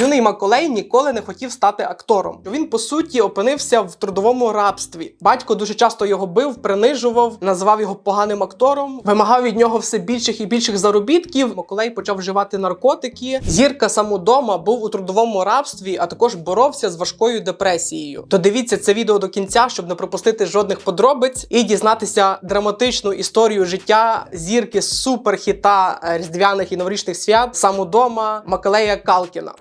Юний Маколей ніколи не хотів стати актором. Він по суті опинився в трудовому рабстві. Батько дуже часто його бив, принижував, називав його поганим актором, вимагав від нього все більших і більших заробітків. Маколей почав вживати наркотики. Зірка самодома був у трудовому рабстві, а також боровся з важкою депресією. То дивіться це відео до кінця, щоб не пропустити жодних подробиць і дізнатися драматичну історію життя зірки суперхіта е, різдвяних і новорічних свят самодома Макалея Калкіна.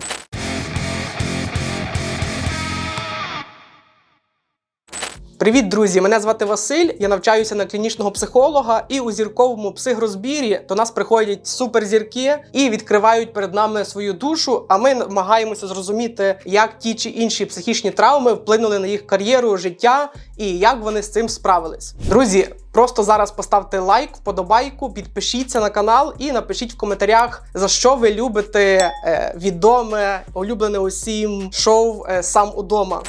Привіт, друзі! Мене звати Василь. Я навчаюся на клінічного психолога, і у зірковому психрозбірі до нас приходять суперзірки і відкривають перед нами свою душу. А ми намагаємося зрозуміти, як ті чи інші психічні травми вплинули на їх кар'єру, життя і як вони з цим справились. Друзі, просто зараз поставте лайк, вподобайку, підпишіться на канал і напишіть в коментарях, за що ви любите е, відоме, улюблене усім шоу е, сам удома.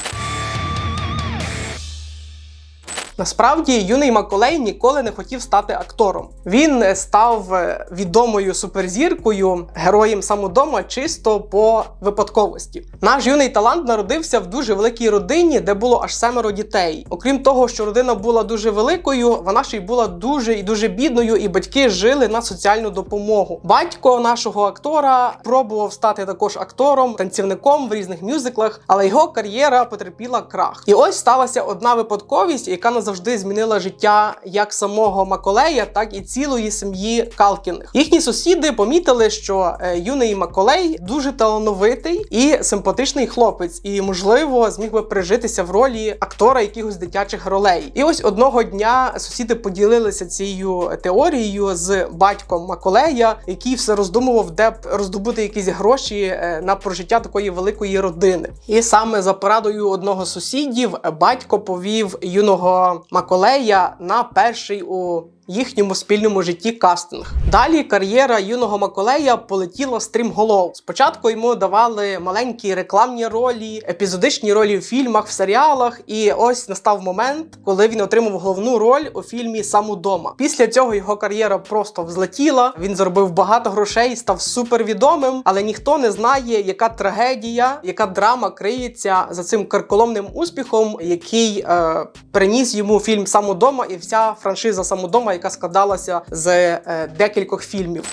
Насправді юний Маколей ніколи не хотів стати актором. Він став е, відомою суперзіркою, героєм самодома чисто по випадковості. Наш юний талант народився в дуже великій родині, де було аж семеро дітей. Окрім того, що родина була дуже великою, вона ще й була дуже і дуже бідною, і батьки жили на соціальну допомогу. Батько нашого актора пробував стати також актором, танцівником в різних мюзиклах, але його кар'єра потерпіла крах. І ось сталася одна випадковість, яка назавжди змінила життя як самого Маколея, так і цілої сім'ї Калкіних. Їхні сусіди помітили, що е, юний Маколей дуже талановитий і симпатичний хлопець, і можливо зміг би пережитися в ролі актора якихось дитячих ролей. І ось одного дня сусіди поділилися цією теорією з батьком Маколея, який все роздумував, де б роздобути якісь гроші е, на прожиття такої великої родини. І саме за порадою одного з сусідів батько повів юного Маколея на перший у їхньому спільному житті кастинг. Далі кар'єра юного Маколея полетіла стрімголов. Спочатку йому давали маленькі рекламні ролі, епізодичні ролі в фільмах, в серіалах. І ось настав момент, коли він отримав головну роль у фільмі «Сам удома». Після цього його кар'єра просто взлетіла. Він заробив багато грошей, став супервідомим, але ніхто не знає, яка трагедія, яка драма криється за цим карколомним успіхом, який е, приніс йому фільм «Сам удома» і вся франшиза «Сам удома», яка складалася з е, декількох фільмів.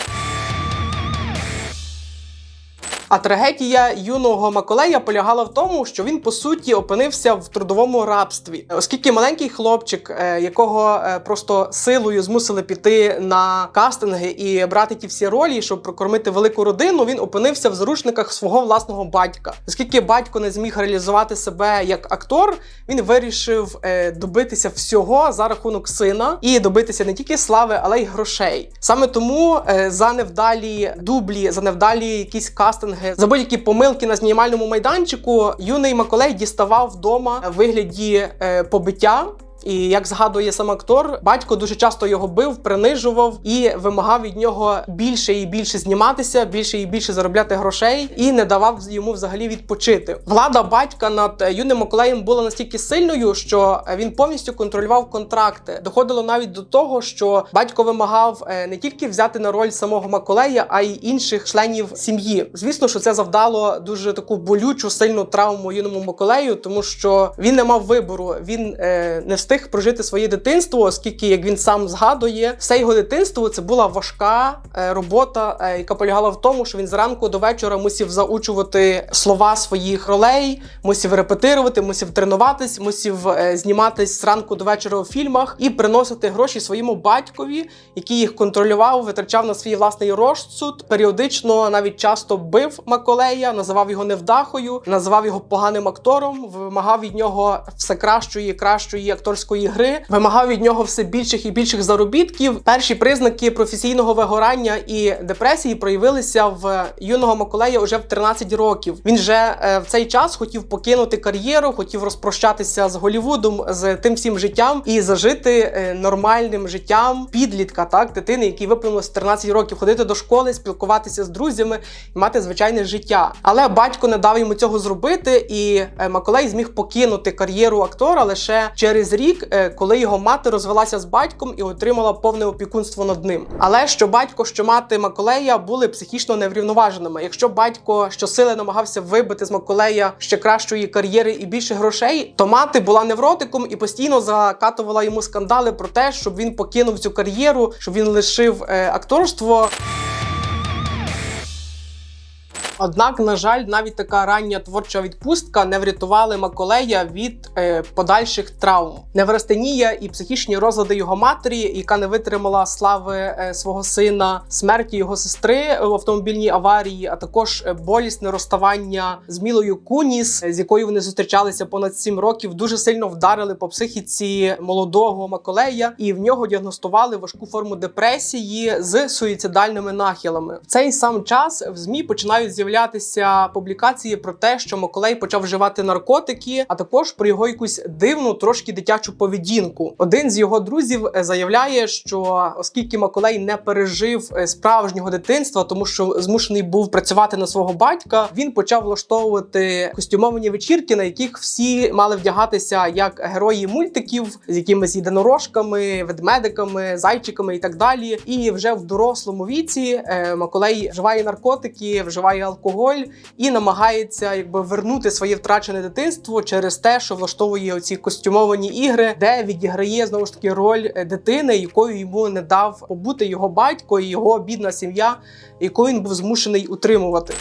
А трагедія юного Маколея полягала в тому, що він по суті опинився в трудовому рабстві, оскільки маленький хлопчик, е, якого е, просто силою змусили піти на кастинги і брати ті всі ролі, щоб прокормити велику родину, він опинився в заручниках свого власного батька. Оскільки батько не зміг реалізувати себе як актор, він вирішив е, добитися всього за рахунок сина і добитися не тільки слави, але й грошей. Саме тому за невдалі дублі, за невдалі якісь кастинги. За будь-які помилки на знімальному майданчику юний Маколей діставав вдома в вигляді е, побиття. І як згадує сам актор, батько дуже часто його бив, принижував і вимагав від нього більше і більше зніматися, більше і більше заробляти грошей, і не давав йому взагалі відпочити. Влада батька над юним Миколаєм була настільки сильною, що він повністю контролював контракти. Доходило навіть до того, що батько вимагав е, не тільки взяти на роль самого Маколея, а й інших членів сім'ї. Звісно, що це завдало дуже таку болючу сильну травму юному Миколею, тому що він не мав вибору. Він е, не встиг встиг прожити своє дитинство, оскільки, як він сам згадує, все його дитинство це була важка е, робота, е, яка полягала в тому, що він зранку до вечора мусив заучувати слова своїх ролей, мусив репетирувати, мусив тренуватись, мусив е, зніматись зранку до вечора у фільмах і приносити гроші своєму батькові, який їх контролював, витрачав на свій власний розсуд. Періодично навіть часто бив Маколея, називав його невдахою, називав його поганим актором, вимагав від нього все кращої, кращої акторської гри, вимагав від нього все більших і більших заробітків. Перші признаки професійного вигорання і депресії проявилися в юного Маколея уже в 13 років. Він вже е, в цей час хотів покинути кар'єру, хотів розпрощатися з Голівудом, з тим всім життям і зажити е, нормальним життям підлітка, так дитини, який виповнилось 13 років, ходити до школи, спілкуватися з друзями і мати звичайне життя. Але батько не дав йому цього зробити, і е, Маколей зміг покинути кар'єру актора лише через рік рік, е, коли його мати розвелася з батьком і отримала повне опікунство над ним. Але що батько, що мати Маколея були психічно неврівноваженими. Якщо батько щосили намагався вибити з Маколея ще кращої кар'єри і більше грошей, то мати була невротиком і постійно закатувала йому скандали про те, щоб він покинув цю кар'єру, щоб він лишив е, акторство. Однак, на жаль, навіть така рання творча відпустка не врятували Маколея від е, подальших травм. Неврастенія і психічні розлади його матері, яка не витримала слави е, свого сина, смерті його сестри в автомобільній аварії, а також е, болісне розставання з Мілою Куніс, з якою вони зустрічалися понад 7 років, дуже сильно вдарили по психіці молодого Маколея, і в нього діагностували важку форму депресії з суїцидальними нахилами. В цей сам час в змі починають з'являтися публікації про те, що Маколей почав вживати наркотики, а також про його якусь дивну, трошки дитячу поведінку. Один з його друзів е, заявляє, що оскільки Маколей не пережив е, справжнього дитинства, тому що змушений був працювати на свого батька, він почав влаштовувати костюмовані вечірки, на яких всі мали вдягатися як герої мультиків з якимись єдинорожками, ведмедиками, зайчиками і так далі. І вже в дорослому віці е, Маколей вживає наркотики, вживає алкоголь і намагається якби вернути своє втрачене дитинство через те, що влаштовує оці костюмовані ігри, де відіграє знову ж таки роль е, дитини, якою йому не дав побути його батько і його бідна сім'я, яку він був змушений утримувати.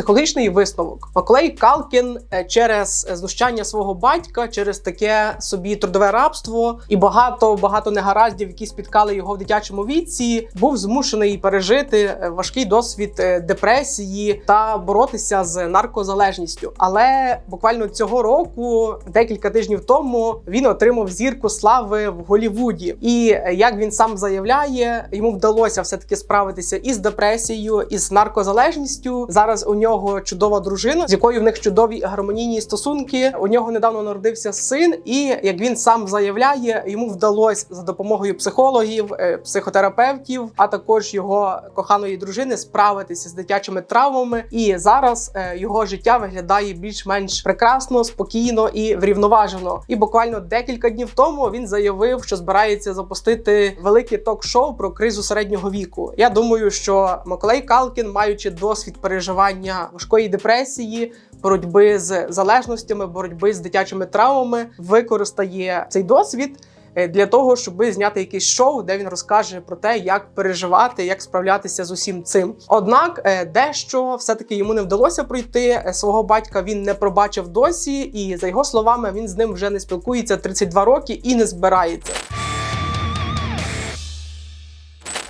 Психологічний висновок Маклей Калкін е, через знущання свого батька, через таке собі трудове рабство і багато багато негараздів, які спіткали його в дитячому віці, був змушений пережити е, важкий досвід е, депресії та боротися з наркозалежністю. Але буквально цього року, декілька тижнів тому, він отримав зірку слави в Голівуді. І як він сам заявляє, йому вдалося все таки справитися із депресією, із наркозалежністю. Зараз у нього чудова дружина, з якою в них чудові гармонійні стосунки. У нього недавно народився син, і як він сам заявляє, йому вдалося за допомогою психологів, е, психотерапевтів, а також його коханої дружини справитися з дитячими травмами. І зараз е, його життя виглядає більш-менш прекрасно, спокійно і врівноважено. І буквально декілька днів тому він заявив, що збирається запустити велике ток-шоу про кризу середнього віку. Я думаю, що Миколай Калкін, маючи досвід переживання важкої депресії, боротьби з залежностями, боротьби з дитячими травмами, використає цей досвід. е, Для того щоб зняти якесь шоу, де він розкаже про те, як переживати, як справлятися з усім цим. Однак, е, дещо все таки йому не вдалося пройти. Е, Свого батька він не пробачив досі, і за його словами, він з ним вже не спілкується 32 роки і не збирається.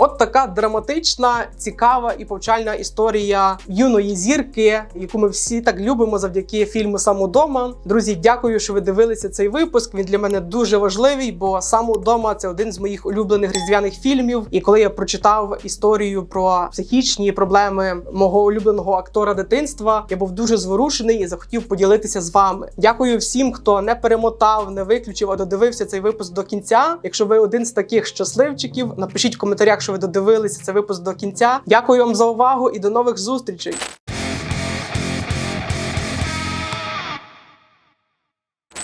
От така драматична, цікава і повчальна історія юної зірки, яку ми всі так любимо завдяки фільму «Сам удома». Друзі, дякую, що ви дивилися цей випуск. Він для мене дуже важливий, бо «Сам удома» – це один з моїх улюблених різдвяних фільмів. І коли я прочитав історію про психічні проблеми мого улюбленого актора дитинства, я був дуже зворушений і захотів поділитися з вами. Дякую всім, хто не перемотав, не виключив, а додивився цей випуск до кінця. Якщо ви один з таких щасливчиків, напишіть в коментарях, що ви додивилися цей випуск до кінця. Дякую вам за увагу і до нових зустрічей.